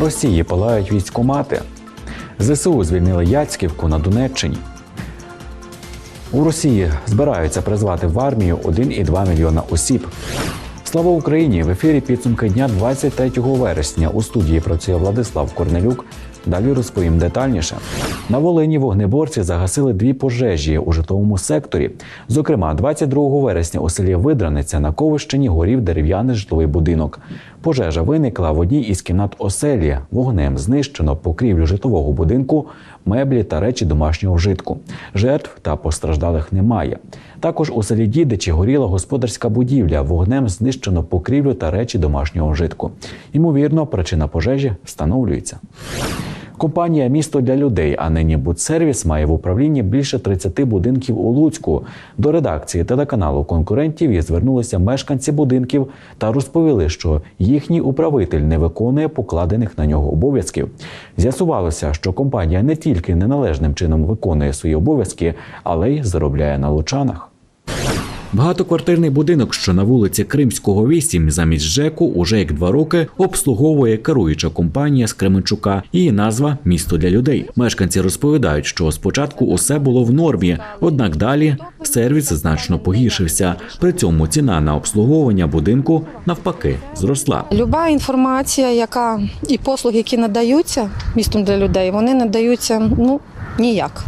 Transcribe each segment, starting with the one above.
Росії палають військомати. ЗСУ звільнили Яцьківку на Донеччині. У Росії збираються призвати в армію 1,2 мільйона осіб. Слава Україні! В ефірі підсумки дня 23 вересня. У студії працює Владислав Корнелюк. Далі розповім детальніше. На Волині вогнеборці загасили дві пожежі у житловому секторі. Зокрема, 22 вересня у селі Видраниця на Ковищині горів дерев'яний житловий будинок. Пожежа виникла в одній із кімнат оселі. Вогнем знищено покрівлю житлового будинку, меблі та речі домашнього вжитку. Жертв та постраждалих немає. Також у селі Дідичі горіла господарська будівля. Вогнем знищено покрівлю та речі домашнього вжитку. Ймовірно, причина пожежі встановлюється. Компанія Місто для людей, а нині Будсервіс має в управлінні більше 30 будинків у Луцьку. До редакції телеканалу конкурентів і звернулися мешканці будинків та розповіли, що їхній управитель не виконує покладених на нього обов'язків. З'ясувалося, що компанія не тільки неналежним чином виконує свої обов'язки, але й заробляє на лучанах. Багатоквартирний будинок, що на вулиці Кримського 8, замість ЖЕКу, уже як два роки обслуговує керуюча компанія з Кременчука. Її назва місто для людей. Мешканці розповідають, що спочатку усе було в нормі, однак далі сервіс значно погіршився. При цьому ціна на обслуговування будинку навпаки зросла. Люба інформація, яка і послуги, які надаються містом для людей, вони надаються ну ніяк.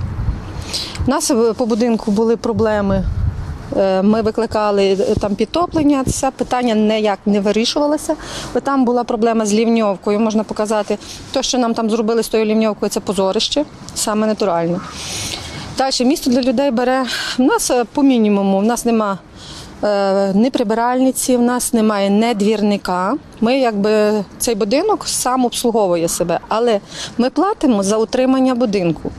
У нас е, по будинку були проблеми. Е, Ми викликали е, там підтоплення, це питання ніяк не вирішувалося. Бо там була проблема з лівньовкою. Можна показати, те, що нам там зробили з тою лівньовкою, це позорище, саме натуральне. Далі місто для людей бере. У нас е, по мінімуму, в нас нема ні прибиральниці, в нас немає ні двірника. Ми якби цей будинок сам обслуговує себе, але ми платимо за утримання будинку.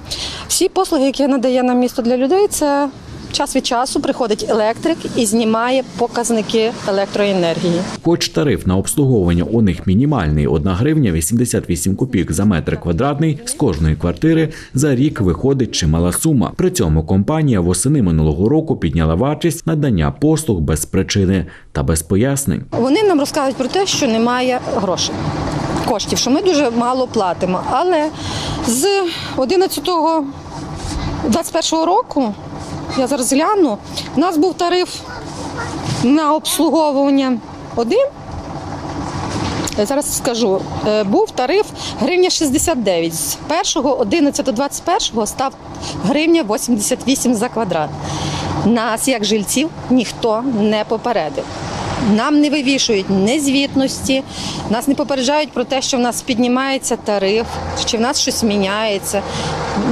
Всі послуги, які надає нам місто для людей, це час від часу приходить електрик і знімає показники електроенергії. Хоч тариф на обслуговування у них мінімальний 1 гривня 88 копійок за метр квадратний з кожної квартири за рік виходить чимала сума. При цьому компанія восени минулого року підняла вартість надання послуг без причини та без пояснень. Вони нам розказують про те, що немає грошей. Коштів, що ми дуже мало платимо. Але з 11-го 21-го року, я зараз гляну, у нас був тариф на обслуговування один. Зараз скажу, Е, був тариф гривня 69. З 1 11 21 став гривня 88 за квадрат. Нас, як жильців, ніхто не попередив. Нам не вивішують ні звітності, нас не попереджають про те, що в нас піднімається тариф, чи в нас щось міняється.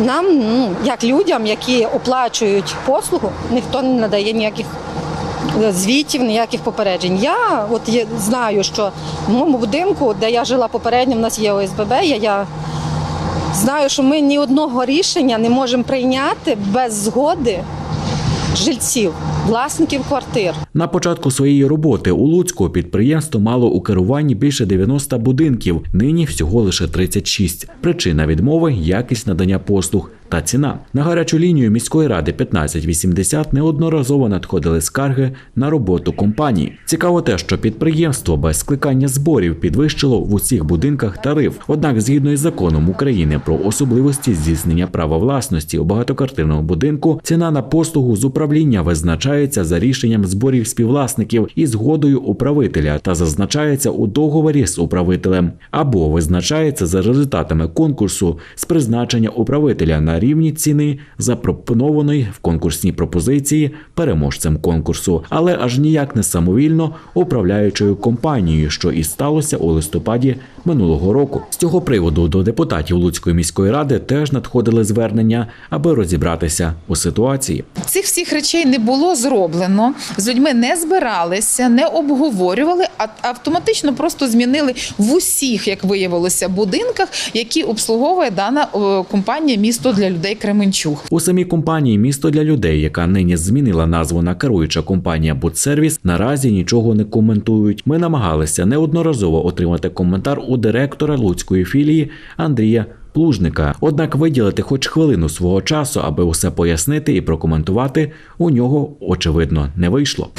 Нам, ну, як людям, які оплачують послугу, ніхто не надає ніяких е, звітів, ніяких попереджень. Я от знаю, що в моєму будинку, де я жила попередньо, в нас є ОСББ, я, я знаю, що ми ні одного рішення не можемо прийняти без згоди жильців, власників квартир. На початку своєї роботи у Луцьку підприємство мало у керуванні більше 90 будинків. Нині всього лише 36. Причина відмови якість надання послуг. Та ціна на гарячу лінію міської ради 1580 неодноразово надходили скарги на роботу компанії. Цікаво те, що підприємство без скликання зборів підвищило в усіх будинках тариф. Однак, згідно із законом України про особливості здійснення права власності у багатоквартирному будинку, ціна на послугу з управління визначається за рішенням зборів співвласників і згодою управителя та зазначається у договорі з управителем або визначається за результатами конкурсу з призначення управителя на рівні ціни, запропонованої в конкурсній пропозиції переможцем конкурсу, але аж ніяк не самовільно управляючою компанією, що і сталося у листопаді минулого року. З цього приводу до депутатів Луцької міської ради теж надходили звернення, аби розібратися у ситуації. Цих всіх речей не було зроблено. З людьми не збиралися, не обговорювали, а автоматично просто змінили в усіх, як виявилося, будинках, які обслуговує дана компанія місто для людей Кременчуг. У самій компанії Місто для людей, яка нині змінила назву на керуюча компанія Будсервіс, наразі нічого не коментують. Ми намагалися неодноразово отримати коментар у директора луцької філії Андрія. Плужника, однак виділити хоч хвилину свого часу, аби усе пояснити і прокоментувати, у нього очевидно не вийшло.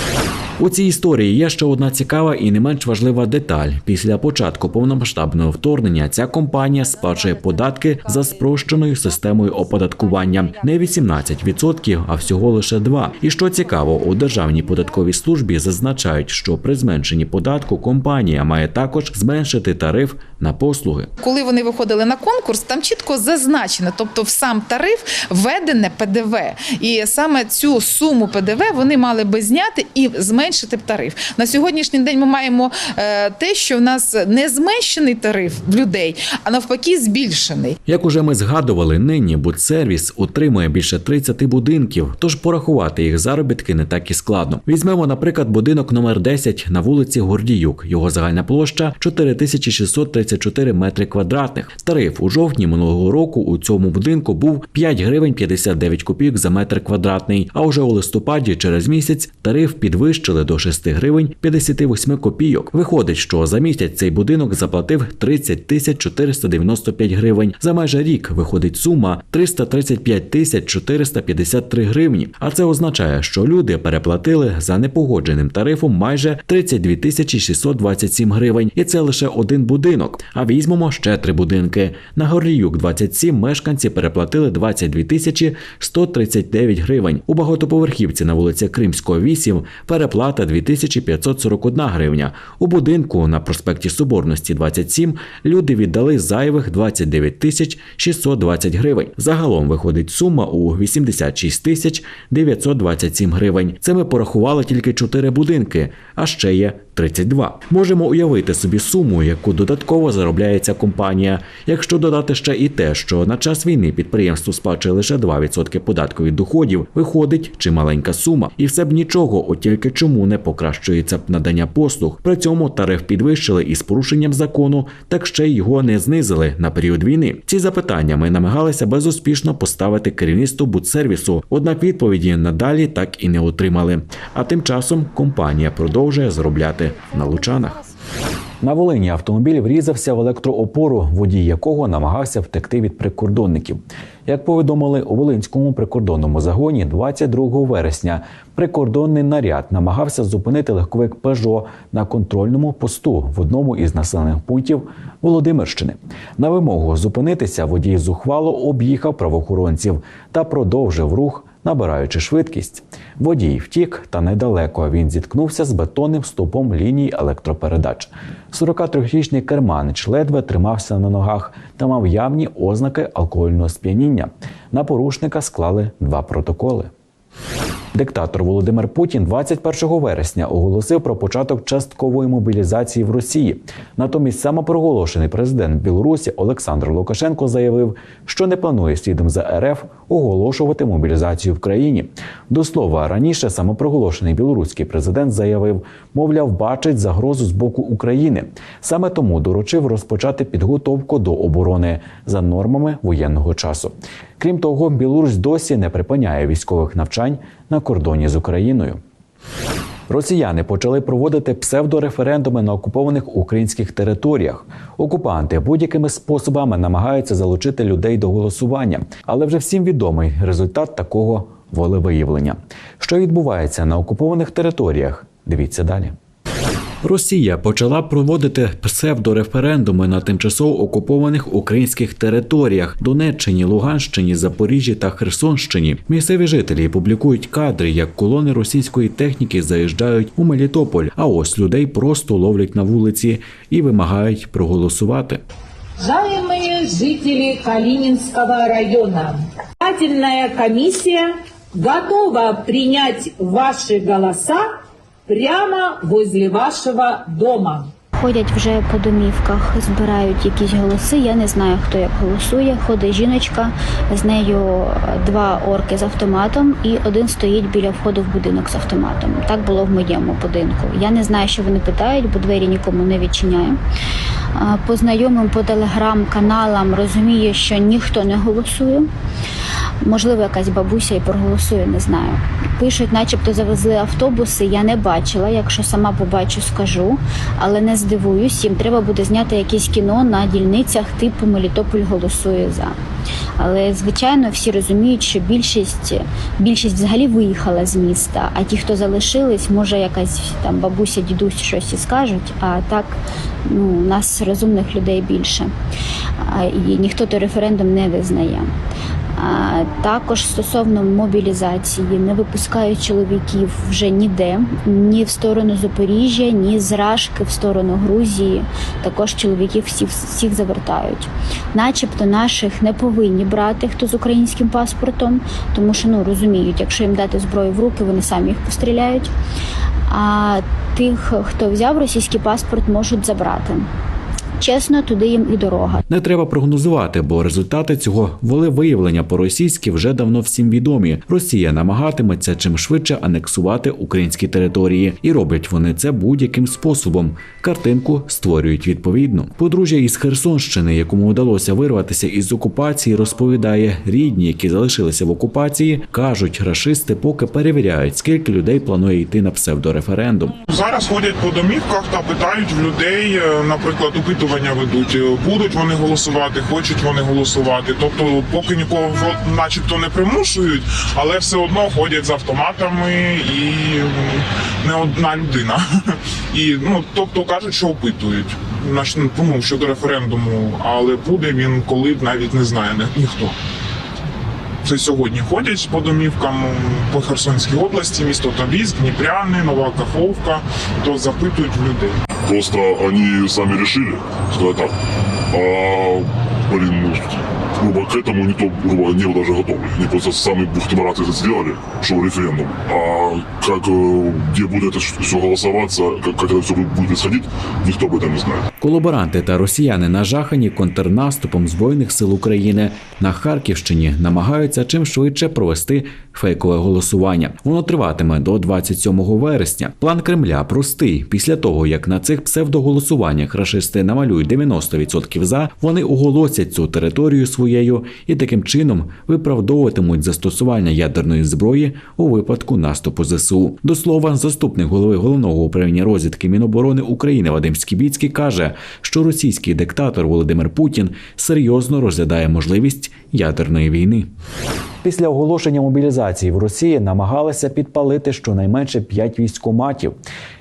У цій історії є ще одна цікава і не менш важлива деталь. Після початку повномасштабного вторгнення ця компанія сплачує податки за спрощеною системою оподаткування не 18%, а всього лише 2%. І що цікаво, у державній податковій службі зазначають, що при зменшенні податку компанія має також зменшити тариф на послуги. Коли вони виходили на конкурс, там чітко зазначено, тобто в сам тариф введене ПДВ. І саме цю суму ПДВ вони мали би зняти і зменшити тариф. На сьогоднішній день ми маємо е, те, що в нас не зменшений тариф в людей, а навпаки, збільшений. Як уже ми згадували, нині Будсервіс утримує більше 30 будинків, тож порахувати їх заробітки не так і складно. Візьмемо, наприклад, будинок номер 10 на вулиці Гордіюк. Його загальна площа 4634 метри квадратних. Тариф у жовтні минулого року у цьому будинку був 5 гривень 59 копійок за метр квадратний. А уже у листопаді через місяць тариф підвищили до 6 гривень 58 копійок. Виходить, що за місяць цей будинок заплатив 30 тисяч 495 гривень. За майже рік виходить сума 335 тисяч 453 гривні. А це означає, що люди переплатили за непогодженим тарифом майже 32 тисячі 627 гривень. І це лише один будинок. А візьмемо ще три будинки. На Горліюк 27 мешканці переплатили 22 тисячі 139 гривень. У багатоповерхівці на вулиці Кримського 8 переплата 2541 гривня. У будинку на проспекті Соборності 27 люди віддали зайвих 29 тисяч 620 гривень. Загалом виходить сума у 86 тисяч 927 гривень. Це ми порахували тільки 4 будинки, а ще є 32. Можемо уявити собі суму, яку додатково заробляє ця компанія. Якщо додати ще і те, що на час війни підприємство сплачує лише 2% податку від доходів, виходить чималенька сума. І все б нічого, от тільки чому не покращується надання послуг. При цьому тариф підвищили із порушенням закону, так ще його не знизили на період війни. Ці запитання ми намагалися безуспішно поставити керівництву будсервісу, однак відповіді надалі так і не отримали. А тим часом компанія продовжує заробляти на лучанах. На Волині автомобіль врізався в електроопору, водій якого намагався втекти від прикордонників. Як повідомили у Волинському прикордонному загоні, 22 вересня прикордонний наряд намагався зупинити легковик Пежо на контрольному посту в одному із населених пунктів Володимирщини. На вимогу зупинитися водій зухвало об'їхав правоохоронців та продовжив рух набираючи швидкість. Водій втік, та недалеко він зіткнувся з бетонним стовпом лінії електропередач. 43-річний керманич ледве тримався на ногах та мав явні ознаки алкогольного сп'яніння. На порушника склали два протоколи. Диктатор Володимир Путін 21 вересня оголосив про початок часткової мобілізації в Росії. Натомість самопроголошений президент Білорусі Олександр Лукашенко заявив, що не планує слідом за РФ оголошувати мобілізацію в країні. До слова, раніше самопроголошений білоруський президент заявив, мовляв, бачить загрозу з боку України. Саме тому доручив розпочати підготовку до оборони за нормами воєнного часу. Крім того, Білорусь досі не припиняє військових навчань на кордоні з Україною. Росіяни почали проводити псевдореферендуми на окупованих українських територіях. Окупанти будь-якими способами намагаються залучити людей до голосування, але вже всім відомий результат такого волевиявлення. Що відбувається на окупованих територіях? Дивіться далі. Росія почала проводити псевдореферендуми на тимчасово окупованих українських територіях Донеччині, Луганщині, Запоріжжі та Херсонщині. Місцеві жителі публікують кадри, як колони російської техніки заїжджають у Мелітополь. А ось людей просто ловлять на вулиці і вимагають проголосувати. Уважаемые жители Калининского района, избирательная комиссия готова принять ваши голоса прямо возле вашего дома. Ходять вже по домівках, збирають якісь голоси. Я не знаю, хто як голосує. Ходить жіночка, з нею два орки з автоматом, і один стоїть біля входу в будинок з автоматом. Так було в моєму будинку. Я не знаю, що вони питають, бо двері нікому не відчиняю. По знайомим по телеграм-каналам розумію, що ніхто не голосує. Можливо, якась бабуся і проголосує, не знаю. Пишуть, начебто завезли автобуси. Я не бачила. Якщо сама побачу, скажу, але не здивуюсь. Їм треба буде зняти якесь кіно на дільницях типу Мелітополь голосує за. Але звичайно всі розуміють, що більшість більшість взагалі виїхала з міста. А ті, хто залишились, може якась там бабуся, дідусь щось і скажуть. А так ну у нас розумних людей більше. І ніхто той референдум не визнає. Також стосовно мобілізації не випускають чоловіків вже ніде, ні в сторону Запоріжжя, ні з Рашки в сторону Грузії. Також чоловіків всіх, всіх завертають. Начебто наших не повинні брати, хто з українським паспортом, тому що ну розуміють, якщо їм дати зброю в руки, вони самі їх постріляють. А тих, хто взяв російський паспорт, можуть забрати. Чесно, туди їм і дорога. Не треба прогнозувати, бо результати цього волевиявлення по-російськи вже давно всім відомі. Росія намагатиметься чим швидше анексувати українські території, і роблять вони це будь-яким способом. Картинку створюють відповідно. Подружжя із Херсонщини, якому вдалося вирватися із окупації, розповідає рідні, які залишилися в окупації, кажуть, рашисти поки перевіряють, скільки людей планує йти на псевдореферендум. Зараз ходять по домівках та питають в людей, е, наприклад, опитування ведуть, е, будуть вони голосувати, хочуть вони голосувати. Тобто, поки нікого начебто не примушують, але все одно ходять з автоматами і не одна людина. І ну тобто кажуть, що опитують. Ну, щодо референдуму, але буде він коли навіть не знає ні- ніхто. Це сьогодні ходять по домівкам по Херсонській області, місто Тобільськ, Дніпряни, Нова Каховка, то запитують в людей. Просто вони самі вирішили, що так. А, блін, ну, грубо к этому никто, грубо, не был даже готов. Они просто сами Бухтемараты это сделали, что референдум. А как, э, где будет это все голосоваться, как, как это все будет происходить, никто об этом не знает. Колаборанти та росіяни нажахані контрнаступом збройних сил України на Харківщині намагаються чим швидше провести фейкове голосування. Воно триватиме до 27 вересня. План Кремля простий. Після того як на цих псевдоголосуваннях рашисти намалюють 90% за, вони оголосять цю територію своєю і таким чином виправдовуватимуть застосування ядерної зброї у випадку наступу ЗСУ. До слова, заступник голови головного управління розвідки Міноборони України Вадим Скібіцький каже, що російський диктатор Володимир Путін серйозно розглядає можливість ядерної війни. Після оголошення мобілізації в Росії намагалися підпалити щонайменше 5 військоматів.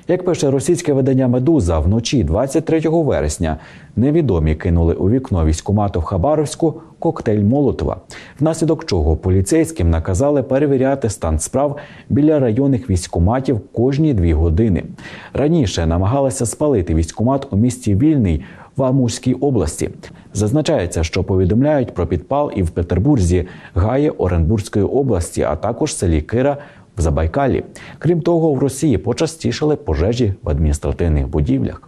Як пише російське видання Медуза, вночі 23 вересня невідомі кинули у вікно військомату в Хабаровську коктейль Молотова, внаслідок чого поліцейським наказали перевіряти стан справ біля районних військоматів кожні дві години. Раніше намагалися спалити військомат у місті Вільний в Амурській області. Зазначається, що повідомляють про підпал і в Петербурзі, Гаї Оренбурзької області, а також селі Кира в Забайкалі. Крім того, в Росії почастішали пожежі в адміністративних будівлях.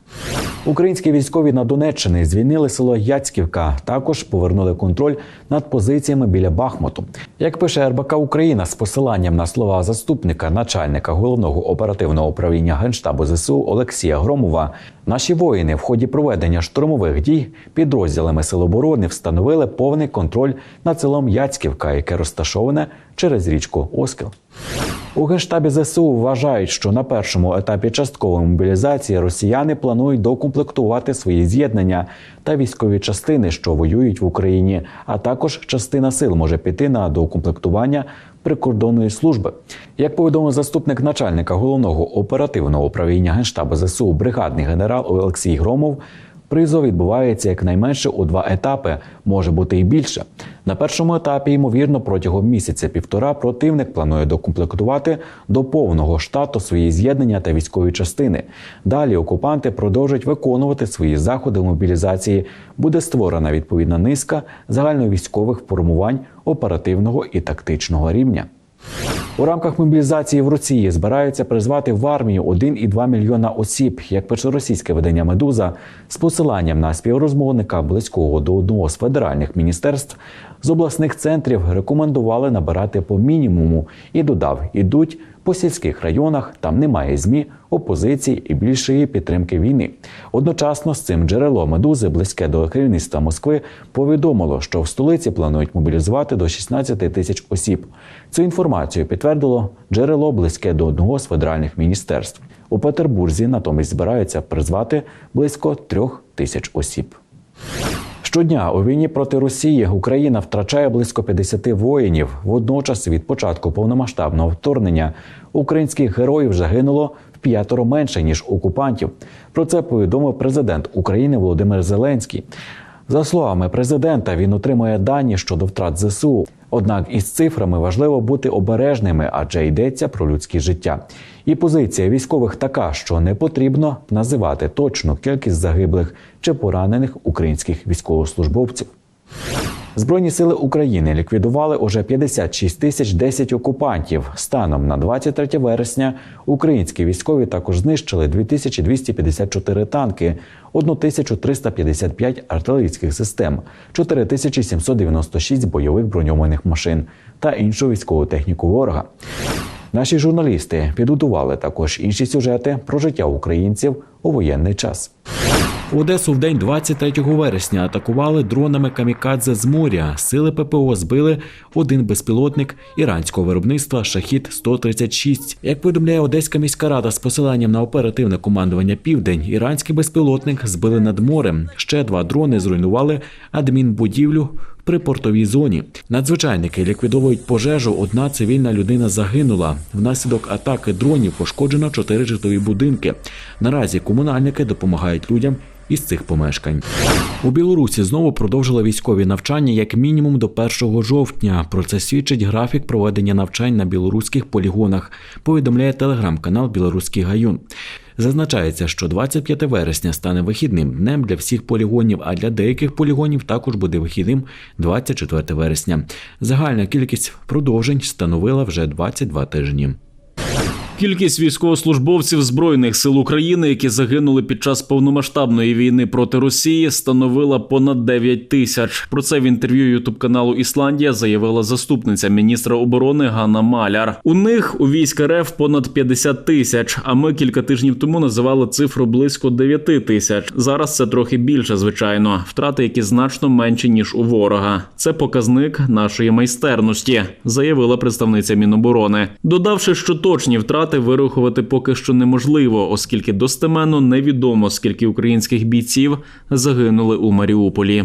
Українські військові на Донеччині звільнили село Яцьківка. Також повернули контроль над позиціями біля Бахмуту. Як пише РБК Україна з посиланням на слова заступника начальника головного оперативного управління генштабу ЗСУ Олексія Громова, наші воїни в ході проведення штурмових дій підрозділами Сил оборони встановили повний контроль над селом Яцьківка, яке розташоване через річку Оскіл. У генштабі ЗСУ вважають, що на першому етапі часткової мобілізації росіяни планують докомплектувати свої з'єднання та військові частини, що воюють в Україні. А також частина сил може піти на доукомплектування прикордонної служби. Як повідомив заступник начальника головного оперативного управління генштабу ЗСУ, бригадний генерал Олексій Громов. Призов відбувається якнайменше у два етапи, може бути і більше. На першому етапі, ймовірно, протягом місяця-півтора противник планує докомплектувати до повного штату свої з'єднання та військові частини. Далі окупанти продовжать виконувати свої заходи мобілізації. Буде створена відповідна низка загальновійськових формувань оперативного і тактичного рівня. У рамках мобілізації в Росії збираються призвати в армію 1,2 мільйона осіб, як пише російське видання Медуза, з посиланням на співрозмовника близького до одного з федеральних міністерств. З обласних центрів рекомендували набирати по мінімуму і додав, ідуть По сільських районах там немає змі, опозиції і більшої підтримки війни. Одночасно з цим джерело медузи, близьке до керівництва Москви, повідомило, що в столиці планують мобілізувати до 16 тисяч осіб. Цю інформацію підтвердило джерело близьке до одного з федеральних міністерств. У Петербурзі натомість збираються призвати близько трьох тисяч осіб. Щодня у війні проти Росії Україна втрачає близько 50 воїнів. Водночас від початку повномасштабного вторгнення українських героїв загинуло в п'ятеро менше ніж окупантів. Про це повідомив президент України Володимир Зеленський. За словами президента, він отримує дані щодо втрат ЗСУ. Однак із цифрами важливо бути обережними, адже йдеться про людське життя. І позиція військових така, що не потрібно називати точну кількість загиблих чи поранених українських військовослужбовців. Збройні сили України ліквідували уже 56 тисяч 10 окупантів. Станом на 23 вересня українські військові також знищили 2254 танки, 1355 артилерійських систем, 4796 бойових броньованих машин та іншу військову техніку ворога. Наші журналісти підготували також інші сюжети про життя українців у воєнний час. Одесу в день 23 вересня атакували дронами камікадзе з моря. Сили ППО збили один безпілотник іранського виробництва Шахід 136 Як повідомляє Одеська міська рада з посиланням на оперативне командування Південь, іранський безпілотник збили над морем. Ще два дрони зруйнували адмінбудівлю в припортовій зоні. Надзвичайники ліквідовують пожежу. Одна цивільна людина загинула. Внаслідок атаки дронів пошкоджено чотири житлові будинки. Наразі комунальники допомагають людям із цих помешкань. У Білорусі знову продовжили військові навчання як мінімум до 1 жовтня. Про це свідчить графік проведення навчань на білоруських полігонах. Повідомляє телеграм-канал Білоруський Гаюн. Зазначається, що 25 вересня стане вихідним днем для всіх полігонів, а для деяких полігонів також буде вихідним 24 вересня. Загальна кількість продовжень становила вже 22 тижні. Кількість військовослужбовців збройних сил України, які загинули під час повномасштабної війни проти Росії, становила понад 9 тисяч. Про це в інтерв'ю Ютуб каналу Ісландія заявила заступниця міністра оборони Ганна Маляр. У них у військ РФ понад 50 тисяч. А ми кілька тижнів тому називали цифру близько 9 тисяч. Зараз це трохи більше, звичайно. Втрати, які значно менші ніж у ворога. Це показник нашої майстерності, заявила представниця Міноборони, додавши, що точні втрати вирахувати поки що неможливо, оскільки достеменно невідомо скільки українських бійців загинули у Маріуполі.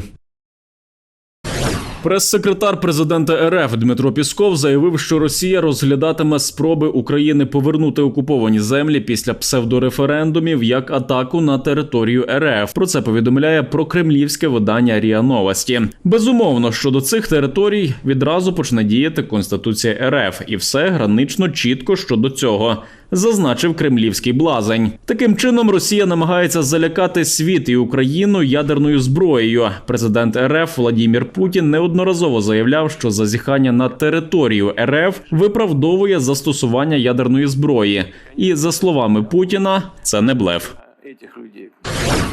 Прес-секретар президента РФ Дмитро Пісков заявив, що Росія розглядатиме спроби України повернути окуповані землі після псевдореферендумів як атаку на територію РФ. Про це повідомляє прокремлівське видання Ріа Новості. Безумовно, щодо цих територій відразу почне діяти Конституція РФ, і все гранично чітко щодо цього. Зазначив кремлівський блазень. Таким чином Росія намагається залякати світ і Україну ядерною зброєю. Президент РФ Владімір Путін неодноразово заявляв, що зазіхання на територію РФ виправдовує застосування ядерної зброї. І за словами Путіна, це не блеф.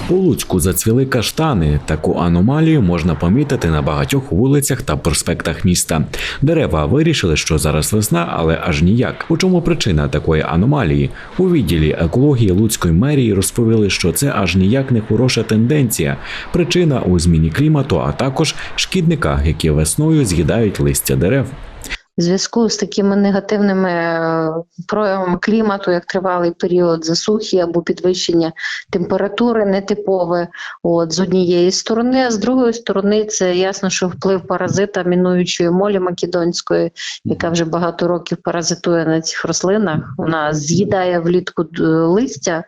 У Луцьку зацвіли каштани. Таку аномалію можна помітити на багатьох вулицях та проспектах міста. Дерева вирішили, що зараз весна, але аж ніяк. У чому причина такої аномалії? У відділі екології Луцької мерії розповіли, що це аж ніяк не хороша тенденція. Причина у зміні клімату, а також шкідниках, які весною з'їдають листя дерев. В зв'язку з такими негативними е, проявами клімату, як тривалий період засухи або підвищення температури нетипове, от з однієї сторони, а з другої сторони, це ясно, що вплив паразита мінуючої молі македонської, яка вже багато років паразитує на цих рослинах. Вона з'їдає влітку листя,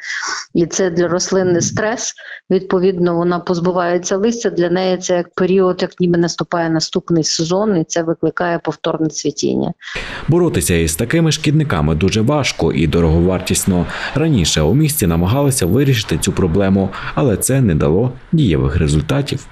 і це для рослини стрес. Відповідно, вона позбувається листя. Для неї це як період, як ніби наступає наступний сезон, і це викликає повторне цвітіння. Боротися із такими шкідниками дуже важко і дороговартісно. Раніше у місті намагалися вирішити цю проблему, але це не дало дієвих результатів.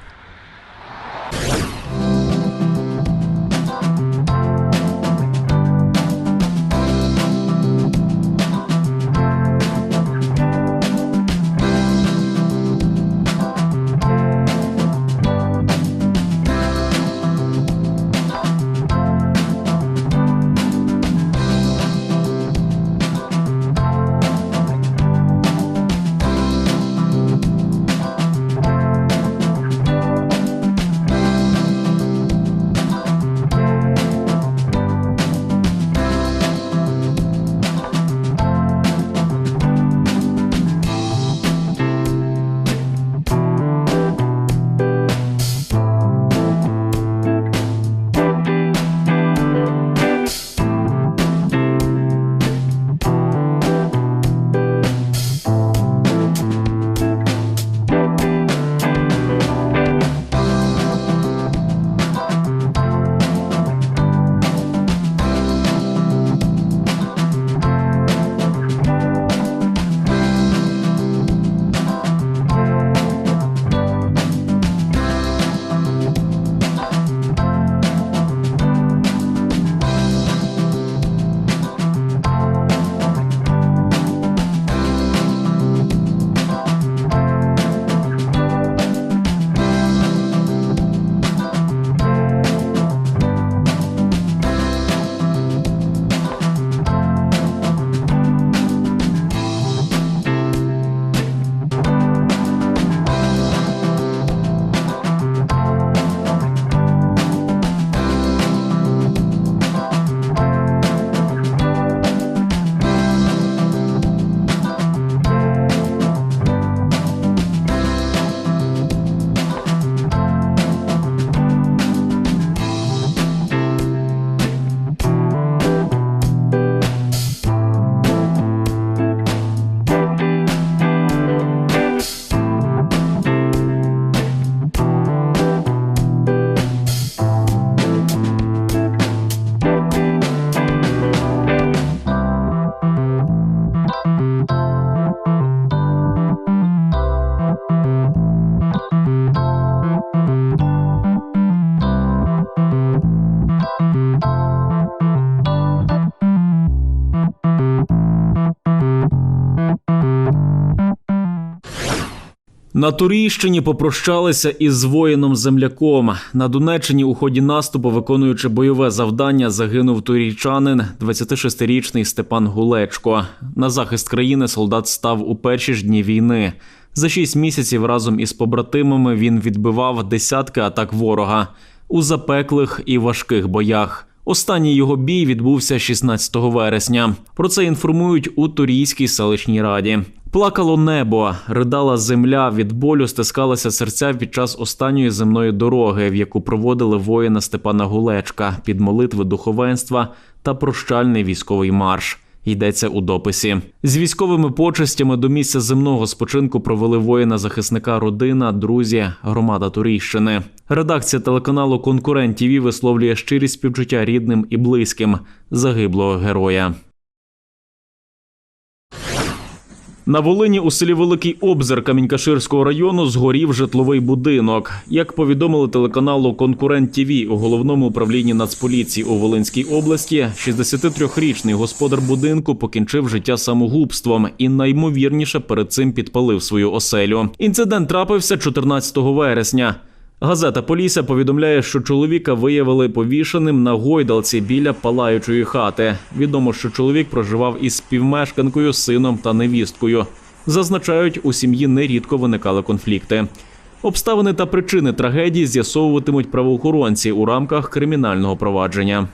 На Турійщині попрощалися із воїном земляком. На Донеччині у ході наступу, виконуючи бойове завдання, загинув турійчанин, 26-річний Степан Гулечко. На захист країни солдат став у перші ж дні війни. За шість місяців разом із побратимами він відбивав десятки атак ворога у запеклих і важких боях. Останній його бій відбувся 16 вересня. Про це інформують у Турійській селищній раді. Плакало небо, ридала земля від болю, стискалися серця під час останньої земної дороги, в яку проводили воїна Степана Гулечка під молитви духовенства та прощальний військовий марш. Йдеться у дописі з військовими почестями до місця земного спочинку провели воїна захисника родина, друзі, громада Турійщини. Редакція телеканалу Конкурент ТІВІ висловлює щирі співчуття рідним і близьким загиблого героя. На Волині у селі Великий Обзер Камінькаширського району згорів житловий будинок. Як повідомили телеканалу Конкурент ТІВІ у головному управлінні Нацполіції у Волинській області, 63-річний господар будинку покінчив життя самогубством і наймовірніше перед цим підпалив свою оселю. Інцидент трапився 14 вересня. Газета Полісся повідомляє, що чоловіка виявили повішеним на гойдалці біля палаючої хати. Відомо, що чоловік проживав із співмешканкою, сином та невісткою. Зазначають, у сім'ї нерідко виникали конфлікти. Обставини та причини трагедії з'ясовуватимуть правоохоронці у рамках кримінального провадження.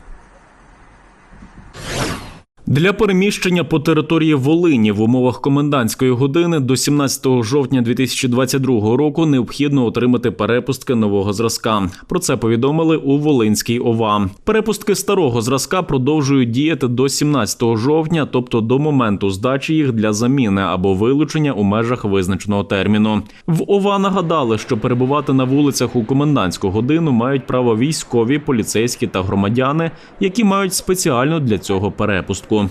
Для переміщення по території Волині в умовах комендантської години до 17 жовтня 2022 року необхідно отримати перепустки нового зразка. Про це повідомили у Волинській ОВА. Перепустки старого зразка продовжують діяти до 17 жовтня, тобто до моменту здачі їх для заміни або вилучення у межах визначеного терміну. В ОВА нагадали, що перебувати на вулицях у комендантську годину мають право військові, поліцейські та громадяни, які мають спеціальну для цього перепустку.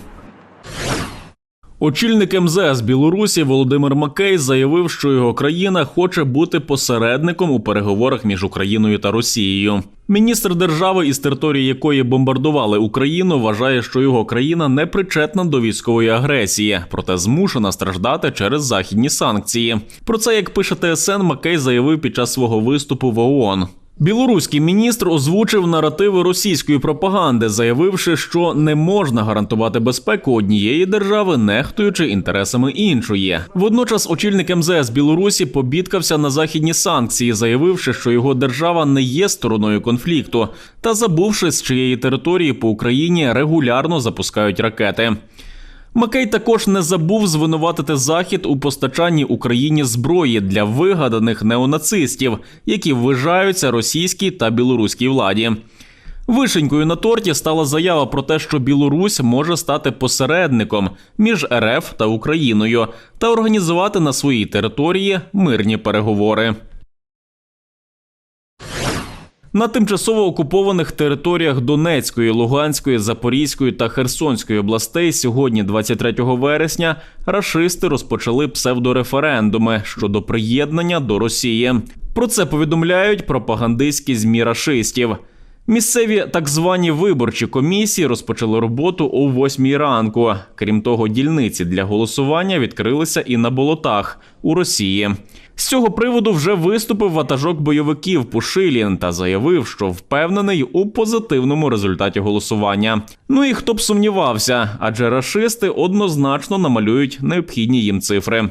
Очільник МЗС Білорусі Володимир Макей заявив, що його країна хоче бути посередником у переговорах між Україною та Росією. Міністр держави, із території якої бомбардували Україну, вважає, що його країна не причетна до військової агресії, проте змушена страждати через західні санкції. Про це, як пише ТСН, Макей заявив під час свого виступу в ООН. Білоруський міністр озвучив наративи російської пропаганди, заявивши, що не можна гарантувати безпеку однієї держави, нехтуючи інтересами іншої. Водночас, очільник МЗС Білорусі побідкався на західні санкції, заявивши, що його держава не є стороною конфлікту, та забувши, з чиєї території по Україні регулярно запускають ракети. Макей також не забув звинуватити Захід у постачанні Україні зброї для вигаданих неонацистів, які ввижаються російській та білоруській владі. Вишенькою на торті стала заява про те, що Білорусь може стати посередником між РФ та Україною та організувати на своїй території мирні переговори. На тимчасово окупованих територіях Донецької, Луганської, Запорізької та Херсонської областей сьогодні, 23 вересня, рашисти розпочали псевдореферендуми щодо приєднання до Росії. Про це повідомляють пропагандистські змі рашистів. Місцеві так звані виборчі комісії розпочали роботу о 8 ранку. Крім того, дільниці для голосування відкрилися і на болотах у Росії. З цього приводу вже виступив ватажок бойовиків Пушилін та заявив, що впевнений у позитивному результаті голосування. Ну і хто б сумнівався, адже рашисти однозначно намалюють необхідні їм цифри.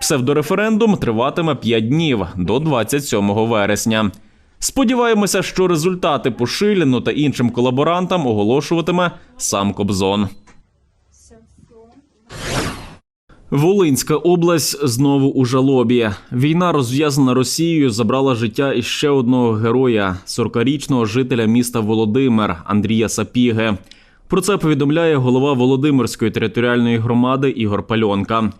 Псевдореферендум триватиме 5 днів до 27 вересня. Сподіваємося, що результати Пушиліну та іншим колаборантам оголошуватиме сам Кобзон. Волинська область знову у жалобі. Війна, розв'язана Росією, забрала життя іще одного героя, 40-річного жителя міста Володимир Андрія Сапіги. Про це повідомляє голова Володимирської територіальної громади Ігор Пальонка.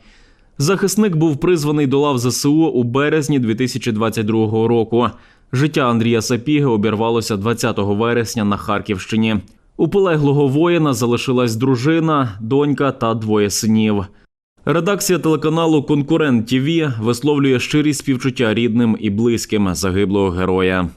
Захисник був призваний до лав ЗСУ у березні 2022 року. Життя Андрія Сапіги обірвалося 20 вересня на Харківщині. У полеглого воїна залишилась дружина, донька та двоє синів. Редакція телеканалу Конкурент ТІВІ висловлює щирі співчуття рідним і близьким загиблого героя.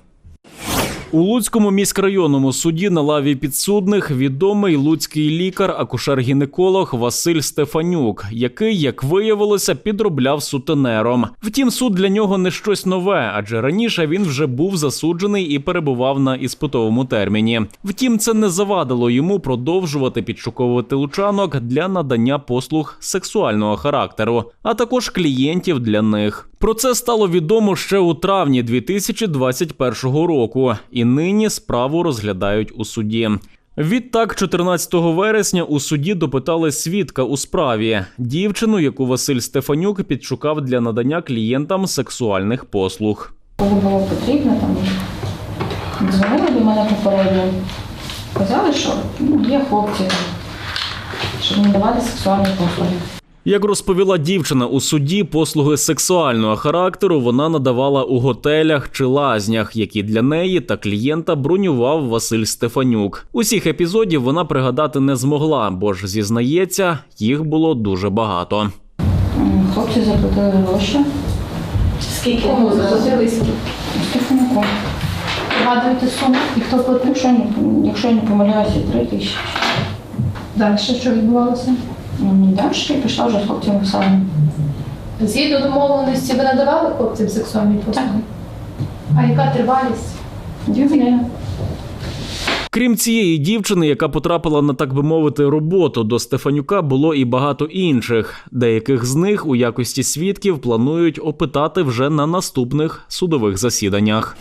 У Луцькому міськрайонному суді на лаві підсудних відомий луцький лікар, акушер-гінеколог Василь Стефанюк, який, як виявилося, підробляв сутенером. Втім, суд для нього не щось нове, адже раніше він вже був засуджений і перебував на іспитовому терміні. Втім, це не завадило йому продовжувати підшуковувати лучанок для надання послуг сексуального характеру, а також клієнтів для них. Про це стало відомо ще у травні 2021 року, і нині справу розглядають у суді. Відтак, 14 вересня у суді допитали свідка у справі дівчину, яку Василь Стефанюк підшукав для надання клієнтам сексуальних послуг. Коли було потрібно, там дзвонили до мене попередньо, казали, що ну, є хлопці, щоб надавати сексуальні послуги. Як розповіла дівчина у суді, послуги сексуального характеру вона надавала у готелях чи лазнях, які для неї та клієнта бронював Василь Стефанюк. Усіх епізодів вона пригадати не змогла, бо ж зізнається, їх було дуже багато. Хлопці заплатили гроші. Скільки кому заплатили? Стефанюку. Згадуєте суму? І хто платив, якщо я якщо я не помиляюся, три тисячі. Далі що відбувалося? М, Далі я пішла вже з хлопцями самі. Згідно домовленості ви надавали хлопцям сексуальні послуги? А яка тривалість? Дві години. Крім цієї дівчини, яка потрапила на так би мовити роботу до Стефанюка, було і багато інших. Деяких з них у якості свідків планують опитати вже на наступних судових засіданнях.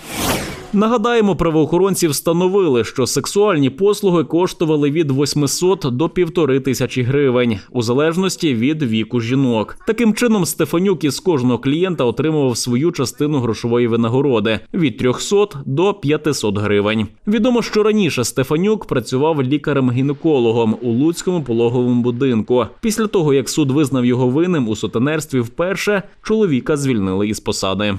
Нагадаємо, правоохоронці встановили, що сексуальні послуги коштували від 800 до півтори тисячі гривень, у залежності від віку жінок. Таким чином, Стефанюк із кожного клієнта отримував свою частину грошової винагороди від 300 до 500 гривень. Відомо, що раніше Стефанюк працював лікарем-гінекологом у Луцькому пологовому будинку. Після того, як суд визнав його винним у сутенерстві вперше, чоловіка звільнили із посади.